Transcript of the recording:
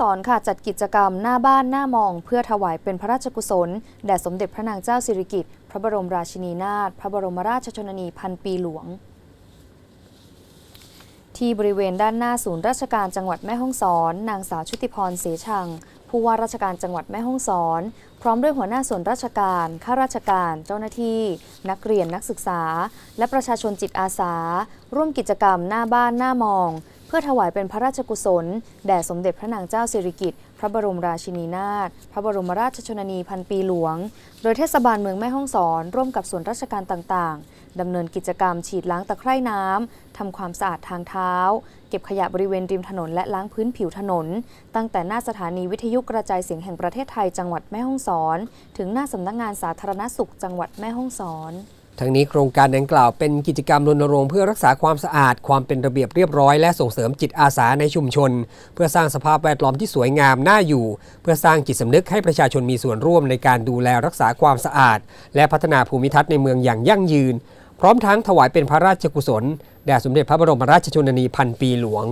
สอนค่ะจัดกิจกรรมหน้าบ้านหน้ามอง เพื่อถวายเป็นพระราชกุศลแด่สมเด็จพระนางเจ้าสิริกิติ์พระบรมราชินีนาถพระบรมราชชนนีพันปีหลวง ที่บริเวณด้านหน้าศูนย์ราชการจังหวัดแม่ฮ่องสอน นางสาวชุติพรเสชัง ผู้ว่าราชการจังหวัดแม่ฮ่องสอน พร้อมด้วยหัวหน้าส่วนราชการข้าราชการ เจ้าหน้าที่ นักเรียนนักศึกษา และประชาชนจิตอาสา ร่วมกิจกรรมหน้าบ้านหน้ามอง พื่อถวายเป็นพระราชกุศล แด่สมเด็จพระนางเจ้าสิริกิติ์พระบรมราชินีนาถพระบรมราชชนนีพันปีหลวง โดยเทศบาลเมืองแม่ฮ่องสอน ร่วมกับส่วนราชการต่างๆดำเนินกิจกรรมฉีดล้างตะไคร่น้ำทำความสะอาดทางเท้า เก็บขยะบริเวณริมถนนและล้างพื้นผิวถนน ตั้งแต่หน้าสถานีวิทยุกระจายเสียงแห่งประเทศไทยจังหวัดแม่ฮ่องสอน ถึงหน้าสำนักงานสาธารณสุขจังหวัดแม่ฮ่องสอน ทั้งนี้โครงการดังกล่าวเป็นกิจกรรมรณรงค์เพื่อรักษาความสะอาด ความเป็นระเบียบเรียบร้อย และส่งเสริมจิตอาสาในชุมชน เพื่อสร้างสภาพแวดล้อมที่สวยงามน่าอยู่ เพื่อสร้างจิตสำนึกให้ประชาชนมีส่วนร่วมในการดูแลรักษาความสะอาด และพัฒนาภูมิทัศน์ในเมืองอย่างยั่งยืน พร้อมทั้งถวายเป็นพระราชกุศลแด่สมเด็จพระบรมราชชนนีพันปีหลวง